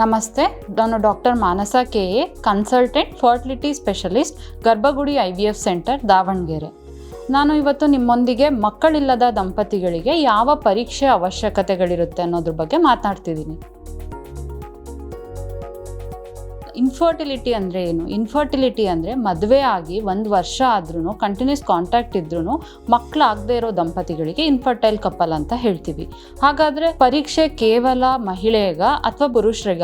ನಮಸ್ತೆ, ನಾನು doctor Manasa K. A, consultant fertility specialist, Garbhagudi I V F centre, Davanagere. ನಾನು ಇವತ್ತು ನಿಮ್ಮೊಂದಿಗೆ ಮಕ್ಕಳಿಲ್ಲದ ದಂಪತಿಗಳಿಗೆ ಯಾವ ಪರೀಕ್ಷೆ ಅವಶ್ಯಕತೆಗಳಿರುತ್ತೆ ಅನ್ನೋದ್ರ ಬಗ್ಗೆ ಮಾತನಾಡ್ತಿದ್ದೀನಿ ಇನ್ಫರ್ಟಿಲಿಟಿ ಅಂದರೆ ಏನು? ಇನ್ಫರ್ಟಿಲಿಟಿ ಅಂದರೆ ಮದುವೆ ಆಗಿ ಒಂದು ವರ್ಷ ಆದ್ರೂ ಕಂಟಿನ್ಯೂಸ್ ಕಾಂಟ್ಯಾಕ್ಟ್ ಇದ್ರೂ ಮಕ್ಕಳಾಗದೇ ಇರೋ ದಂಪತಿಗಳಿಗೆ ಇನ್ಫರ್ಟೈಲ್ ಕಪಲ್ ಅಂತ ಹೇಳ್ತೀವಿ. ಹಾಗಾದರೆ ಪರೀಕ್ಷೆ ಕೇವಲ ಮಹಿಳೆಗ ಅಥವಾ ಪುರುಷರಿಗ?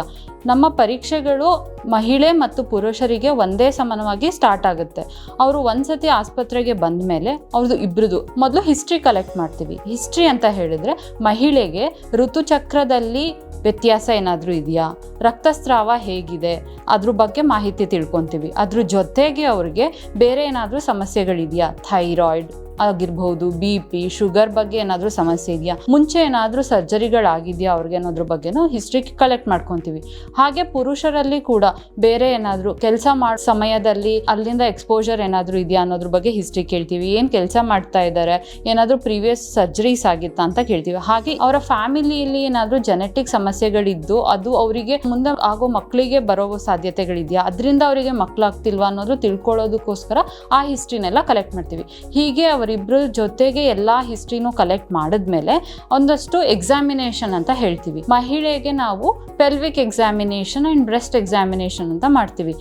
ನಮ್ಮ ಪರೀಕ್ಷೆಗಳು ಮಹಿಳೆ ಮತ್ತು ಪುರುಷರಿಗೆ ಒಂದೇ ಸಮಾನವಾಗಿ ಸ್ಟಾರ್ಟ್ ಆಗುತ್ತೆ. ಅವರು ಒಂದ್ಸತಿ ಆಸ್ಪತ್ರೆಗೆ ಬಂದ ಮೇಲೆ ಅವ್ರದ್ದು ಇಬ್ಬರದು ಮೊದಲು ಹಿಸ್ಟ್ರಿ ಕಲೆಕ್ಟ್ ಮಾಡ್ತೀವಿ. ಹಿಸ್ಟ್ರಿ ಅಂತ ಹೇಳಿದರೆ ಮಹಿಳೆಗೆ ಋತುಚಕ್ರದಲ್ಲಿ ವ್ಯತ್ಯಾಸ ಏನಾದರೂ ಇದೆಯಾ? ರಕ್ತಸ್ರಾವ ಹೇಗಿದೆ? ಅದ್ರ ಬಗ್ಗೆ ಮಾಹಿತಿ ತಿಳ್ಕೊತೀವಿ. ಅದ್ರ ಜೊತೆಗೆ ಅವ್ರಿಗೆ ಬೇರೆ ಏನಾದರೂ ಸಮಸ್ಯೆಗಳಿದೆಯಾ? ಥೈರಾಯ್ಡ್. ಆಗಿರ್ಬಹುದು ಬಿ ಪಿ ಶುಗರ್ ಬಗ್ಗೆ ಏನಾದರೂ ಸಮಸ್ಯೆ ಇದೆಯಾ? ಮುಂಚೆ ಏನಾದರೂ ಸರ್ಜರಿಗಳಾಗಿದೆಯಾ ಅವ್ರಿಗೆ ಅನ್ನೋದ್ರ ಬಗ್ಗೆನೂ ಹಿಸ್ಟ್ರಿ ಕಲೆಕ್ಟ್ ಮಾಡ್ಕೊತೀವಿ. ಹಾಗೆ ಪುರುಷರಲ್ಲಿ ಕೂಡ ಬೇರೆ ಏನಾದರೂ ಕೆಲಸ ಮಾಡೋ, ಸಮಯದಲ್ಲಿ ಅಲ್ಲಿಂದ ಎಕ್ಸ್ಪೋಜರ್ ಏನಾದರೂ ಇದೆಯಾ ಅನ್ನೋದ್ರ ಬಗ್ಗೆ ಹಿಸ್ಟ್ರಿ ಕೇಳ್ತೀವಿ. ಏನು ಕೆಲಸ ಮಾಡ್ತಾ ಇದ್ದಾರೆ ಏನಾದರೂ ಪ್ರೀವಿಯಸ್ ಸರ್ಜರೀಸ್ ಆಗಿತ್ತಾ ಅಂತ ಕೇಳ್ತೀವಿ. ಹಾಗೆ ಅವರ ಫ್ಯಾಮಿಲಿಯಲ್ಲಿ ಏನಾದರೂ ಜೆನೆಟಿಕ್ ಸಮಸ್ಯೆಗಳಿದ್ದು ಅದು ಅವರಿಗೆ ಮುಂದೆ ಆಗೋ ಮಕ್ಕಳಿಗೆ ಬರೋ ಸಾಧ್ಯತೆಗಳಿದೆಯಾ? ಅದರಿಂದ ಅವರಿಗೆ ಮಕ್ಕಳಾಗ್ತಿಲ್ವಾ ಅನ್ನೋದು ತಿಳ್ಕೊಳ್ಳೋದಕ್ಕೋಸ್ಕರ ಆ ಹಿಸ್ಟ್ರಿನೆಲ್ಲ ಕಲೆಕ್ಟ್ ಮಾಡ್ತೀವಿ. ಹೀಗೆ ಅವರಿಬ್ಬರ ಜೊತೆಗೆ ಎಲ್ಲ ಹಿಸ್ಟ್ರಿನೂ ಕಲೆಕ್ಟ್ ಮಾಡಿದ್ಮೇಲೆ ಒಂದಷ್ಟು ಎಕ್ಸಾಮಿನೇಷನ್ ಅಂತ ಹೇಳ್ತೀವಿ. ಮಹಿಳೆಗೆ ನಾವು pelvic examination and breast examination ಅಂತ ಮಾಡ್ತೀವಿ.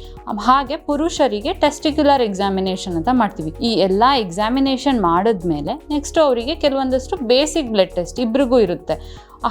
ಹಾಗೆ ಪುರುಷರಿಗೆ ಟೆಸ್ಟಿಕ್ಯುಲರ್ ಎಕ್ಸಾಮಿನೇಷನ್ ಅಂತ ಮಾಡ್ತೀವಿ. ಈ ಎಲ್ಲ ಎಕ್ಸಾಮಿನೇಷನ್ ಮಾಡಿದ್ಮೇಲೆ ನೆಕ್ಸ್ಟ್ ಅವರಿಗೆ ಕೆಲವೊಂದಷ್ಟು ಬೇಸಿಕ್ ಬ್ಲಡ್ ಟೆಸ್ಟ್ ಇಬ್ರಿಗೂ ಇರುತ್ತೆ.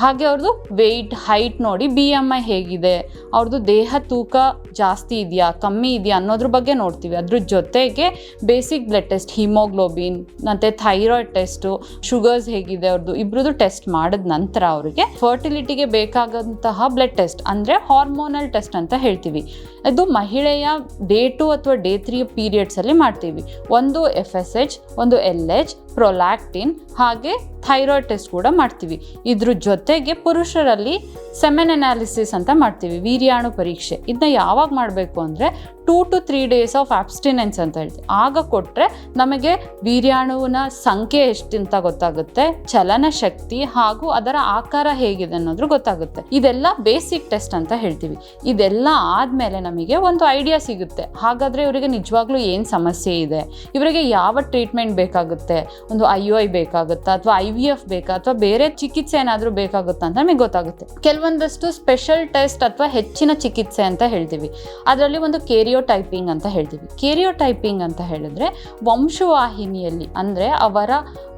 ಹಾಗೆ ಅವ್ರದ್ದು ವೆಯ್ಟ್ ಹೈಟ್ ನೋಡಿ ಬಿ ಎಂ ಐ ಹೇಗಿದೆ. ಅವ್ರದ್ದು ದೇಹ ತೂಕ ಜಾಸ್ತಿ ಇದೆಯಾ, ಕಮ್ಮಿ ಇದೆಯಾ ಅನ್ನೋದ್ರ ಬಗ್ಗೆ ನೋಡ್ತೀವಿ. ಅದ್ರ ಜೊತೆಗೆ ಬೇಸಿಕ್ ಬ್ಲಡ್ ಟೆಸ್ಟ್ ಹಿಮೋಗ್ಲೋಬಿನ್ ಮತ್ತು ಥೈರಾಯ್ಡ್ ಟೆಸ್ಟು ಶುಗರ್ಸ್ ಹೇಗಿದೆ ಅವ್ರದ್ದು. ಇಬ್ಬರದ್ದು ಟೆಸ್ಟ್ ಮಾಡಿದ ನಂತರ ಅವರಿಗೆ ಫರ್ಟಿಲಿಟಿಗೆ ಬೇಕಾದಂತಹ ಬ್ಲಡ್ ಟೆಸ್ಟ್ ಅಂದರೆ ಹಾರ್ಮೋನಲ್ ಟೆಸ್ಟ್ ಅಂತ ಹೇಳ್ತೀವಿ. ಅದು ಮಹಿಳೆಯ ಡೇ ಟು ಅಥವಾ ಡೇ ತ್ರೀ ಪೀರಿಯಡ್ಸಲ್ಲಿ ಮಾಡ್ತೀವಿ. ಒಂದು ಎಫ್ ಎಸ್ ಎಚ್ ಒಂದು ಎಲ್ ಎಚ್ ಪ್ರೊಲ್ಯಾಕ್ಟಿನ್ ಹಾಗೆ ಥೈರಾಯ್ಡ್ ಟೆಸ್ಟ್ ಕೂಡ ಮಾಡ್ತೀವಿ. ಇದ್ರ ಜೊತೆಗೆ ಪುರುಷರಲ್ಲಿ ಸೆಮೆನ್ ಅನಾಲಿಸಿಸ್ ಅಂತ ಮಾಡ್ತೀವಿ, ವೀರ್ಯಾಣು ಪರೀಕ್ಷೆ. ಇದನ್ನ ಯಾವಾಗ ಮಾಡಬೇಕು ಅಂದರೆ two to three days of abstinence ಅಂತ ಹೇಳ್ತೀವಿ. ಆಗ ಕೊಟ್ಟರೆ ನಮಗೆ ವೀರ್ಯಾಣುವಿನ ಸಂಖ್ಯೆ ಎಷ್ಟಿಂತ ಗೊತ್ತಾಗುತ್ತೆ? ಚಲನ ಶಕ್ತಿ ಹಾಗೂ ಅದರ ಆಕಾರ ಹೇಗಿದೆ ಅನ್ನೋದ್ರ ಗೊತ್ತಾಗುತ್ತೆ. ಇದೆಲ್ಲ ಬೇಸಿಕ್ ಟೆಸ್ಟ್ ಅಂತ ಹೇಳ್ತೀವಿ. ಇದೆಲ್ಲ ಆದಮೇಲೆ ನಮಗೆ ಒಂದು ಐಡಿಯಾ ಸಿಗುತ್ತೆ. ಹಾಗಾದರೆ ಇವರಿಗೆ ನಿಜವಾಗ್ಲೂ ಏನು ಸಮಸ್ಯೆ ಇದೆ? ಇವರಿಗೆ ಯಾವ ಟ್ರೀಟ್ಮೆಂಟ್ ಬೇಕಾಗುತ್ತೆ? ಒಂದು ಐ ಯು ಐ ಬೇಕಾಗುತ್ತಾ ಅಥವಾ ಐ ವಿ ಎಫ್ ಬೇಕಾ ಅಥವಾ ಬೇರೆ ಚಿಕಿತ್ಸೆ ಏನಾದರೂ ಬೇಕಾಗುತ್ತಾ ಅಂತ ನಮಗೆ ಗೊತ್ತಾಗುತ್ತೆ. ಕೆಲವೊಂದಷ್ಟು ಸ್ಪೆಷಲ್ ಟೆಸ್ಟ್ ಅಥವಾ ಹೆಚ್ಚಿನ ಚಿಕಿತ್ಸೆ ಅಂತ ಹೇಳ್ತೀವಿ. ಅದರಲ್ಲಿ ಒಂದು ಕೇರಿಯೋ ಟೈಪಿಂಗ್ ಅಂತ ಹೇಳ್ತೀವಿ. ಕೇರಿಯೋ ಟೈಪಿಂಗ್ ಅಂತ ಹೇಳಿದ್ರೆ ವಂಶವಾಹಿನಿಯಲ್ಲಿ ಅಂದರೆ ಅವರ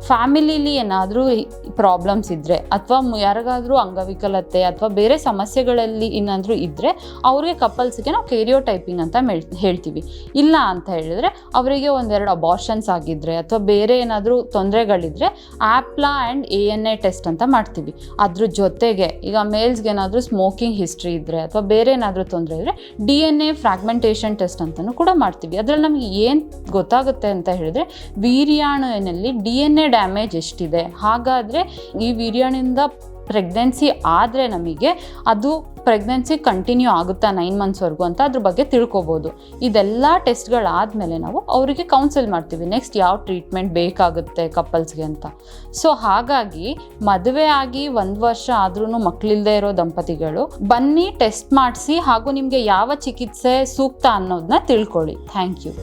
ಫ್ಯಾಮಿಲಿಲಿ ಏನಾದರೂ ಪ್ರಾಬ್ಲಮ್ಸ್ ಇದ್ದರೆ ಅಥವಾ ಯಾರಿಗಾದರೂ ಅಂಗವಿಕಲತೆ ಅಥವಾ ಬೇರೆ ಸಮಸ್ಯೆಗಳಲ್ಲಿ ಏನಾದರೂ ಇದ್ದರೆ ಅವ್ರಿಗೆ ಕಪಲ್ಸ್ಗೆ ನಾವು ಕೇರಿಯೋ ಟೈಪಿಂಗ್ ಅಂತ ಹೇಳ್ತೀವಿ. ಇಲ್ಲ ಅಂತ ಹೇಳಿದ್ರೆ ಅವರಿಗೆ ಒಂದೆರಡು ಅಬಾರ್ಷನ್ಸ್ ಆಗಿದ್ದರೆ ಅಥವಾ ಬೇರೆ ಏನಾದರೂ ತೊಂದರೆಗಳಿದ್ರೆ ಆ್ಯಪ್ಲಾ and A N A test ಅಂತ ಮಾಡ್ತೀವಿ. ಅದ್ರ ಜೊತೆಗೆ ಈಗ ಮೇಲ್ಸ್ಗೆ ಏನಾದರೂ ಸ್ಮೋಕಿಂಗ್ ಹಿಸ್ಟ್ರಿ ಇದ್ದರೆ ಅಥವಾ ಬೇರೆ ಏನಾದರೂ ತೊಂದರೆ ಇದ್ದರೆ D N A fragmentation test ಅಂತಲೂ ಕೂಡ ಮಾಡ್ತೀವಿ. ಅದರಲ್ಲಿ ನಮಗೆ ಏನು ಗೊತ್ತಾಗುತ್ತೆ ಅಂತ ಹೇಳಿದ್ರೆ ವೀರ್ಯಾಣುವಿನಲ್ಲಿ ಡಿ ಎನ್ ಎ ಡ್ಯಾಮೇಜ್ ಎಷ್ಟಿದೆ? ಹಾಗಾದರೆ ಈ ವೀರ್ಯಾಣಿಂದ ಪ್ರೆಗ್ನೆನ್ಸಿ ಆದರೆ ನಮಗೆ ಅದು ಪ್ರೆಗ್ನೆನ್ಸಿ ಕಂಟಿನ್ಯೂ ಆಗುತ್ತಾ ನೈನ್ ಮಂತ್ಸ್ವರೆಗೂ ಅಂತ ಅದ್ರ ಬಗ್ಗೆ ತಿಳ್ಕೊಬೋದು. ಇದೆಲ್ಲ ಟೆಸ್ಟ್ಗಳಾದಮೇಲೆ ನಾವು ಅವರಿಗೆ ಕೌನ್ಸಿಲ್ ಮಾಡ್ತೀವಿ ನೆಕ್ಸ್ಟ್ ಯಾವ ಟ್ರೀಟ್ಮೆಂಟ್ ಬೇಕಾಗುತ್ತೆ ಕಪಲ್ಸ್ಗೆ ಅಂತ? ಸೊ ಹಾಗಾಗಿ ಮದುವೆ ಆಗಿ ಒಂದು ವರ್ಷ ಆದ್ರೂ ಮಕ್ಕಳಿಲ್ಲದೆ ಇರೋ ದಂಪತಿಗಳು ಬನ್ನಿ ಟೆಸ್ಟ್ ಮಾಡಿಸಿ ಹಾಗೂ ನಿಮಗೆ ಯಾವ ಚಿಕಿತ್ಸೆ ಸೂಕ್ತ ಅನ್ನೋದನ್ನ ತಿಳ್ಕೊಳ್ಳಿ. Thank you